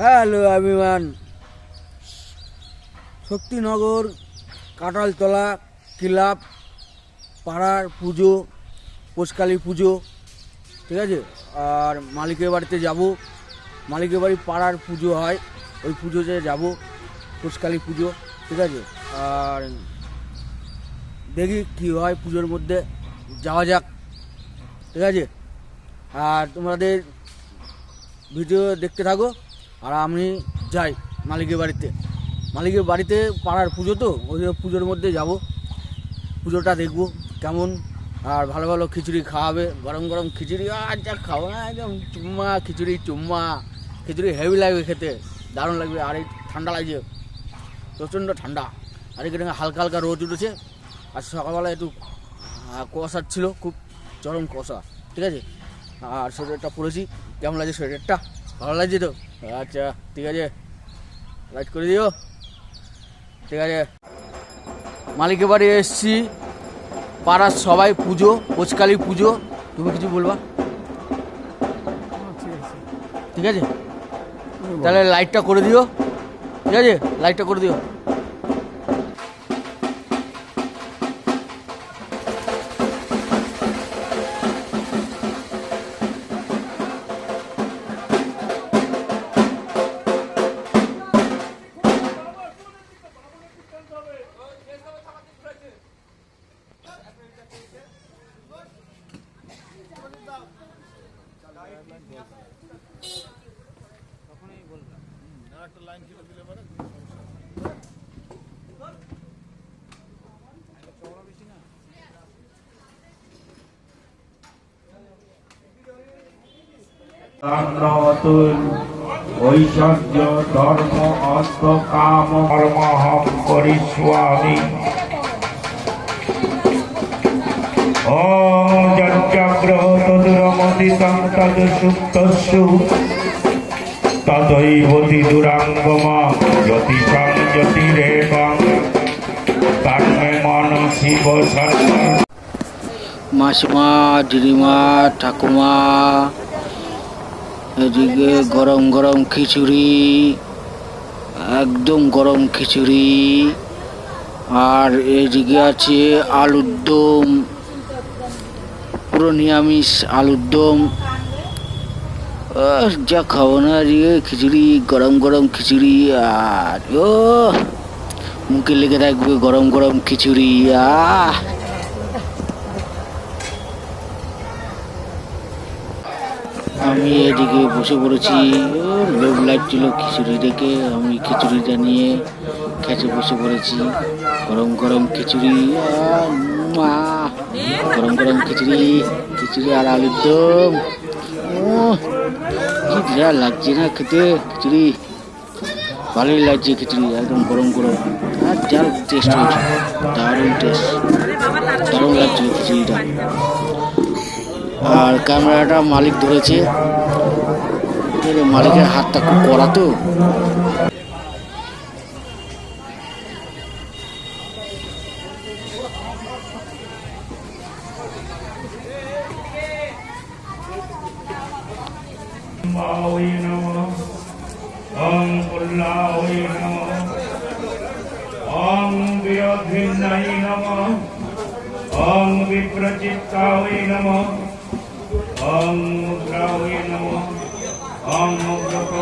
Hello অভিমান Shaktinagar, Kanthaltala, club, পাড়ার পুজো পোষকালী পুজো, ঠিক আছে? আর মালিকের বাড়িতে যাব। মালিকের বাড়ি পাড়ার পুজো হয়, ওই পুজোতে যাব পোষকালী পুজো, ঠিক আছে? আর দেখি কী হয় পুজোর মধ্যে, যাওয়া যাক, ঠিক আছে? আর তোমাদের ভিডিও দেখতে থাকো। আর আমি যাই মালিকের বাড়িতে। মালিকের বাড়িতে পাড়ার পুজো তো, ওই পুজোর মধ্যে যাব। পুজোটা দেখব কেমন। আর ভালো ভালো খিচুড়ি খাওয়াবে, গরম গরম খিচুড়ি আর যা না একদম চুম্মা, খিচুড়ি চুম্মা। খিচুড়ি হেভি লাগবে খেতে, দারুণ লাগবে, আর এই ঠান্ডা লাগছে, প্রচণ্ড ঠান্ডা। আর এখানে হালকা হালকা রোদ উঠেছে, আর সকালবেলা একটু কুয়াশার ছিল, খুব চরম কুয়াশা, ঠিক আছে? আর সোয়েটারটা পরেছি কেমন লাগছে সোয়েটারটা ভালো লাগছে তো? আচ্ছা ঠিক আছে। লাইট করে দিও। ঠিক আছে। মালিকের বাড়ি এসছি। পাড়ার সবাই পুজো পোচকালি পুজো। তুমি কিছু বলবা? ঠিক আছে। তাহলে লাইটটা করে দিও। ঠিক আছে? লাইটটা করে দিও। ঐশ্বর্য ধর্ম অর্থ কাম কর্মহম করিষ্যামি ওম যজ্ঞগ্রহ তদুরমদিতং তদ মাসিমা দিদিমা ঠাকুমা এদিকে গরম গরম খিচুড়ি, একদম গরম খিচুড়ি। আর এদিকে আছে আলুর দম। পুরো নিরামিষ আলুর দম যা খাব না এদিকে খিচুড়ি, গরম গরম খিচুড়ি, আর, ও, মুখে লেগে থাকবে গরম গরম খিচুড়ি, আহ। আমি এদিকে বসে পড়েছি লোভ লাগছিল খিচুড়ি দেখে। আমি খিচুড়িটা নিয়ে খেতে বসে পড়েছি, গরম গরম খিচুড়ি মুয়া। গরম গরম খিচুড়ি খিচুড়ি আর আলুর দম। উহ, কি বিরাট লাগছে না খেতে খিচুড়ি। ভালোই লাগছে খিচুড়ি একদম গরম গরম। আর যার টেস্ট হয়েছে দারুণ টেস্ট দারুণ লাগছিল খিচুড়িটা। আর ক্যামেরাটা মালিক ধরেছে। মালিকের হাতটা খুব কড়া তো। ওই নমঃ ওম কুল্লাওই নমঃ ওম বিরোধিন্নাই নমঃ ওম বিপ্রচিত্তাওই নমঃ ওম মুদ্রাওই নমঃ ওম মুদ্রক